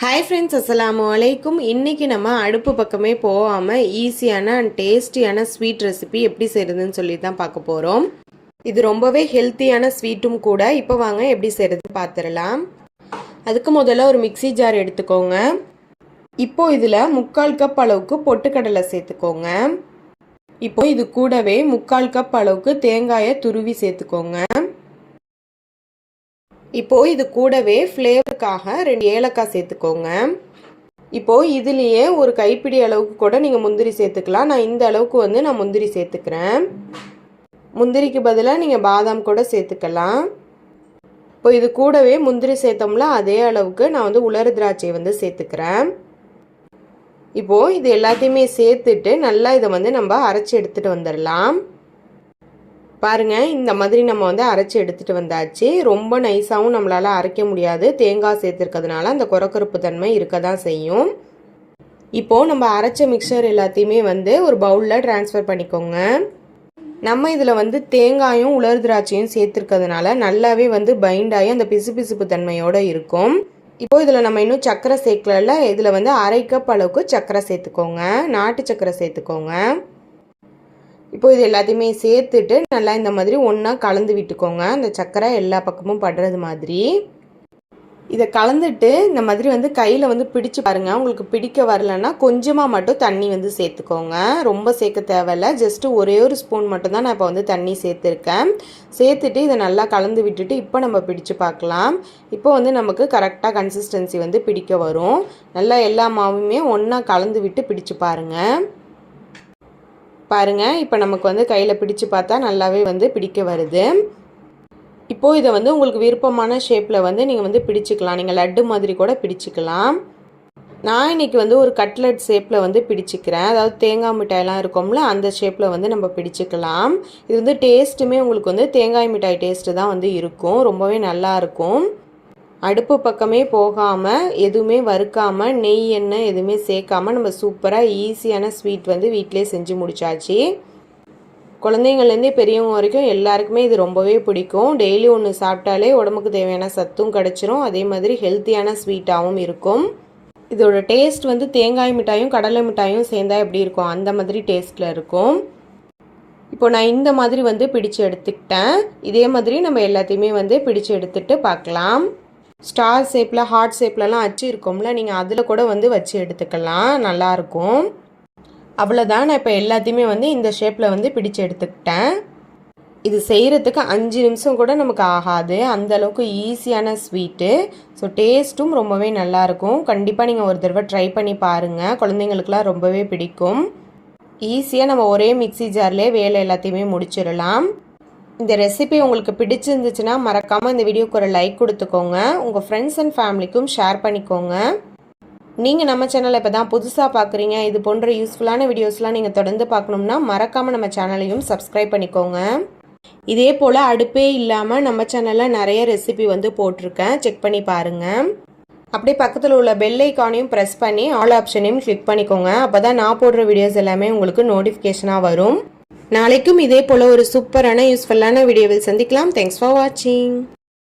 Hi friends அஸ்லாம் வலைக்கும் இன்றைக்கி நம்ம அடுப்பு பக்கமே போகாமல் ஈஸியான அண்ட் டேஸ்டியான ஸ்வீட் ரெசிபி எப்படி செய்கிறதுன்னு சொல்லி தான் பார்க்க போகிறோம் இது ரொம்பவே ஹெல்த்தியான ஸ்வீட்டும் கூட. இப்போ வாங்க எப்படி செய்கிறது பார்த்துடலாம் அதுக்கு முதல்ல ஒரு மிக்ஸி ஜார் எடுத்துக்கோங்க. இப்போ இதில் முக்கால் கப் அளவுக்கு பொட்டுக்கடலை சேர்த்துக்கோங்க. இப்போ இது கூடவே முக்கால் கப் அளவுக்கு தேங்காயை துருவி சேர்த்துக்கோங்க. இப்போ இது கூடவே ஃப்ளேவருக்காக ரெண்டு ஏலக்காய் சேர்த்துக்கோங்க. இப்போ இதுலேயே ஒரு கைப்பிடி அளவுக்கு கூட நீங்கள் முந்திரி சேர்த்துக்கலாம். நான் இந்த அளவுக்கு வந்து நான் முந்திரி சேர்த்துக்கிறேன். முந்திரிக்கு பதிலாக நீங்கள் பாதாம் கூட சேர்த்துக்கலாம். இப்போ இது கூடவே முந்திரி சேர்த்தோம்ல அதே அளவுக்கு நான் வந்து உலர் திராட்சை வந்து சேர்த்துக்கிறேன். இப்போது இது எல்லாத்தையுமே சேர்த்துட்டு நல்லா இதை வந்து நம்ம அரைச்சி எடுத்துகிட்டு வந்துடலாம். பாருங்கள் இந்த மாதிரி நம்ம வந்து அரைச்சி எடுத்துகிட்டு வந்தாச்சு. ரொம்ப நைஸாகவும் நம்மளால் அரைக்க முடியாது. தேங்காய் சேர்த்துருக்கிறதுனால அந்த குறக்கருப்பு தன்மை இருக்க தான் செய்யும். இப்போது நம்ம அரைச்ச மிக்சர் எல்லாத்தையுமே வந்து ஒரு பவுலில் ட்ரான்ஸ்ஃபர் பண்ணிக்கோங்க. நம்ம இதில் வந்து தேங்காயும் உலர் திராட்சையும் சேர்த்துருக்கிறதுனால நல்லாவே வந்து பைண்டாகி அந்த அந்த பிசுபிசுப்பு தன்மையோடு இருக்கும். இப்போ இதில் நம்ம இன்னும் சக்கரை சேர்க்கல இதில் வந்து அரை கப் அளவுக்கு சக்கரை சேர்த்துக்கோங்க. நாட்டு சக்கரை சேர்த்துக்கோங்க. இப்போ இது எல்லாத்தையுமே சேர்த்துட்டு நல்லா இந்த மாதிரி ஒன்றா கலந்து விட்டுக்கோங்க. அந்த சர்க்கரை எல்லா பக்கமும் படுறது மாதிரி. இதை கலந்துட்டு இந்த மாதிரி வந்து கையில் வந்து பிடிச்சு பாருங்கள் உங்களுக்கு பிடிக்க வரலன்னா கொஞ்சமாக மட்டும் தண்ணி வந்து சேர்த்துக்கோங்க. ரொம்ப சேர்க்க தேவையில்ல. ஜஸ்ட்டு ஒரே ஒரு ஸ்பூன் மட்டும்தான் நான் இப்போ வந்து தண்ணி சேர்த்துருக்கேன். சேர்த்துட்டு இதை நல்லா கலந்து விட்டுட்டு இப்போ நம்ம பிடிச்சு பார்க்கலாம். இப்போ வந்து நமக்கு கரெக்டாக கன்சிஸ்டன்சி வந்து பிடிக்க வரும். நல்லா எல்லா மாவுமே ஒன்றா கலந்து விட்டு பிடிச்சு பாருங்கள் பாருங்கள் இப்போ நமக்கு வந்து கையில் பிடிச்சு பார்த்தா நல்லாவே வந்து பிடிக்க வருது. இப்போது இதை வந்து உங்களுக்கு விருப்பமான ஷேப்பில் வந்து நீங்கள் வந்து பிடிச்சிக்கலாம். நீங்கள் லட்டு மாதிரி கூட பிடிச்சிக்கலாம். நான் இன்றைக்கி வந்து ஒரு கட்லட் ஷேப்பில் வந்து பிடிச்சிக்கிறேன். அதாவது தேங்காய் மிட்டாயெலாம் இருக்கும்ல அந்த ஷேப்பில் வந்து நம்ம பிடிச்சிக்கலாம். இது வந்து டேஸ்ட்டுமே உங்களுக்கு வந்து தேங்காய் மிட்டாய் டேஸ்ட்டு தான் வந்து இருக்கும். ரொம்பவே நல்லாயிருக்கும் அடுப்பு பக்கமே போகாமல் எதுவுமே வறுக்காமல் நெய் எண்ணெய் எதுவுமே சேர்க்காமல் நம்ம சூப்பராக ஈஸியான ஸ்வீட் வந்து வீட்டிலே செஞ்சு முடிச்சாச்சு. குழந்தைங்கள்லேருந்தே பெரியவங்க வரைக்கும் எல்லாருக்குமே இது ரொம்பவே பிடிக்கும். டெய்லி ஒன்று சாப்பிட்டாலே உடம்புக்கு தேவையான சத்தும் கிடச்சிரும். அதே மாதிரி ஹெல்த்தியான ஸ்வீட்டாகவும் இருக்கும். இதோட டேஸ்ட் வந்து தேங்காய் மிட்டாயும் கடலை மிட்டாயும் சேர்ந்தா எப்படி இருக்கும்? அந்த மாதிரி டேஸ்ட்டில் இருக்கும். இப்போ நான் இந்த மாதிரி வந்து பிடிச்சு எடுத்துக்கிட்டேன். இதே மாதிரி நம்ம எல்லாத்தையுமே வந்து பிடிச்சு எடுத்துகிட்டு பார்க்கலாம். ஸ்டார் ஷேப்பில் ஹார்ட் ஷேப்லலாம் அச்சு இருக்கும்ல நீங்கள் அதில் கூட வந்து வச்சு எடுத்துக்கலாம். நல்லாயிருக்கும் அவ்வளோதான் நான் இப்போ எல்லாத்தையுமே வந்து இந்த ஷேப்பில் வந்து பிடிச்சு எடுத்துக்கிட்டேன். இது செய்கிறதுக்கு அஞ்சு நிமிஷம் கூட நமக்கு ஆகாது. அந்த அளவுக்கு ஈஸியான ஸ்வீட்டு ஸோ டேஸ்ட்டும் ரொம்பவே நல்லாயிருக்கும் கண்டிப்பாக நீங்கள் ஒரு தடவை ட்ரை பண்ணி பாருங்கள் குழந்தைங்களுக்குலாம் ரொம்பவே பிடிக்கும். ஈஸியாக நம்ம ஒரே மிக்சி ஜார்லேயே வேலை எல்லாத்தையுமே முடிச்சிடலாம். இந்த ரெசிபி உங்களுக்கு பிடிச்சிருந்துச்சுன்னா மறக்காமல் இந்த வீடியோக்கு ஒரு லைக் கொடுத்துக்கோங்க. உங்கள் ஃப்ரெண்ட்ஸ் அண்ட் ஃபேமிலிக்கும் ஷேர் பண்ணிக்கோங்க. நீங்கள் நம்ம சேனலை இப்போ தான் புதுசாக பார்க்குறீங்க இது போன்ற யூஸ்ஃபுல்லான வீடியோஸ்லாம் நீங்கள் தொடர்ந்து பார்க்கணும்னா மறக்காமல் நம்ம சேனலையும் சப்ஸ்கிரைப் பண்ணிக்கோங்க. இதே போல் அடுப்பே இல்லாமல் நம்ம சேனலில் நிறைய ரெசிபி வந்து போட்டிருக்கேன். செக் பண்ணி பாருங்கள் அப்படியே பக்கத்தில் உள்ள பெல் ஐக்கானையும் ப்ரெஸ் பண்ணி ஆல் ஆப்ஷனையும் கிளிக் பண்ணிக்கோங்க. அப்போ தான் நான் போடுற வீடியோஸ் எல்லாமே உங்களுக்கு நோட்டிஃபிகேஷனாக வரும். நாளைக்கும் இதே போல் ஒரு சூப்பரான யூஸ்ஃபுல்லான வீடியோவில் சந்திக்கலாம். தேங்க்ஸ் ஃபார் வாட்சிங்